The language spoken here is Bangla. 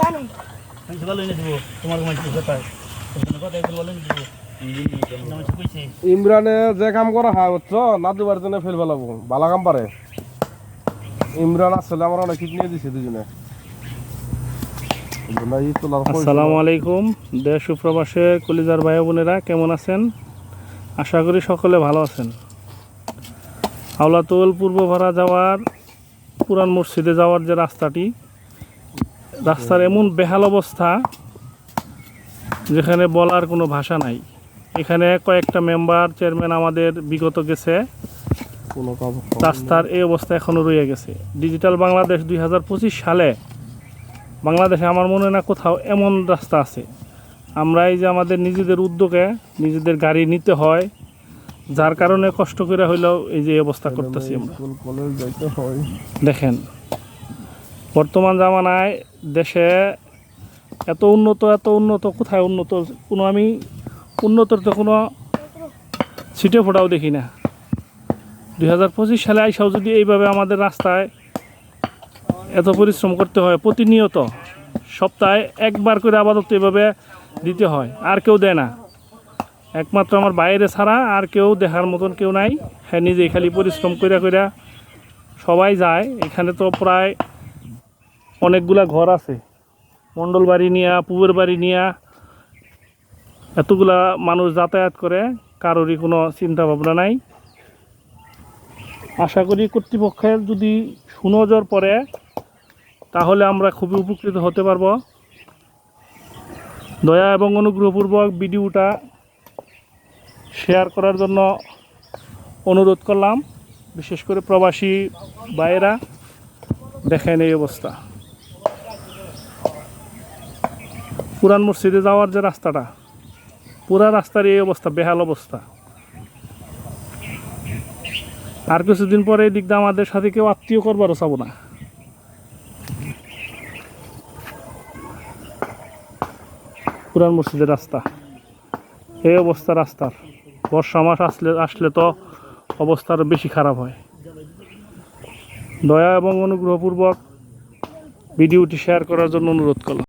জানে? আমি ভালো এনে দেবো তোমার ঘুমাই কোথায় তোমার কথা একটু ভালো দেবো ইমরানে যে কাম করা হয় বুঝছ? না দুবার জন্য ফেল ফেলাবো। ভালো কাম পারে। ইমরান আসলে আমার অনেক দিছে দুজনে। আসসালামু আলাইকুম। দেশ সুপ্রবাসে কলিজার ভাই বোনেরা কেমন আছেন? আশা করি সকলে ভালো আছেন। আওলাতুল পূর্বভাড়া যাওয়ার পুরান মসজিদে যাওয়ার যে রাস্তাটি রাস্তার এমন বেহাল অবস্থা যেখানে বলার কোনো ভাষা নাই। এখানে কয়েকটা মেম্বার চেয়ারম্যান আমাদের বিগত গেছে। রাস্তার এই অবস্থা এখনও রয়ে গেছে। ডিজিটাল বাংলাদেশ দুই হাজার পঁচিশ সালে বাংলাদেশে আমার মনে না কোথাও এমন রাস্তা আছে। আমরা এই যে আমাদের নিজেদের উদ্যোগে নিজেদের গাড়ি নিতে হয় যার কারণে কষ্ট করে হইলেও এই যে অবস্থা করতেছি আমরা। দেখেন বর্তমান জামানায় দেশে এত উন্নত এত উন্নত, কোথায় উন্নত? কোনো আমি উন্নতর তো কোনো ছিটে ফোটাও দেখি না। দুই হাজার পঁচিশ সালে আইসাও যদি এইভাবে আমাদের রাস্তায় এত পরিশ্রম করতে হয়, প্রতিনিয়ত সপ্তাহে একবার করে আপাতত এভাবে দিতে হয়, আর কেউ দেয় না। একমাত্র আমার বাইরে ছাড়া আর কেউ দেখার মতন কেউ নাই। হ্যাঁ নিজেই খালি পরিশ্রম কইরা কইরা সবাই যায়। এখানে তো প্রায় অনেকগুলা ঘর আছে। মণ্ডল বাড়ি নিয়া, পুবের বাড়ি নিয়া এতগুলা মানুষ যাতায়াত করে, কারোরই কোনো চিন্তা ভাবনা নাই। আশা করি কর্তৃপক্ষের যদি সুনজর পড়ে, তাহলে আমরা খুবই উপকৃত হতে পারব। দয়া এবং অনুগ্রহপূর্বক ভিডিওটা শেয়ার করার জন্য অনুরোধ করলাম। বিশেষ করে প্রবাসী ভাইয়েরা, দেখেন এই অবস্থা। পুরান মসজিদে যাওয়ার যে রাস্তাটা, পুরা রাস্তার এই অবস্থা, বেহাল অবস্থা। আর কিছুদিন পরে এই দিকটা আমাদের সাথে কেউ আত্মীয় করবারও চাবো না। পুরান মসজিদের রাস্তা। এই অবস্থা রাস্তার। বর্ষা মাস আসলে আসলে তো অবস্থা আরও বেশি খারাপ হয়। দয়া এবং অনুগ্রহপূর্বক ভিডিওটি শেয়ার করার জন্য অনুরোধ করলাম।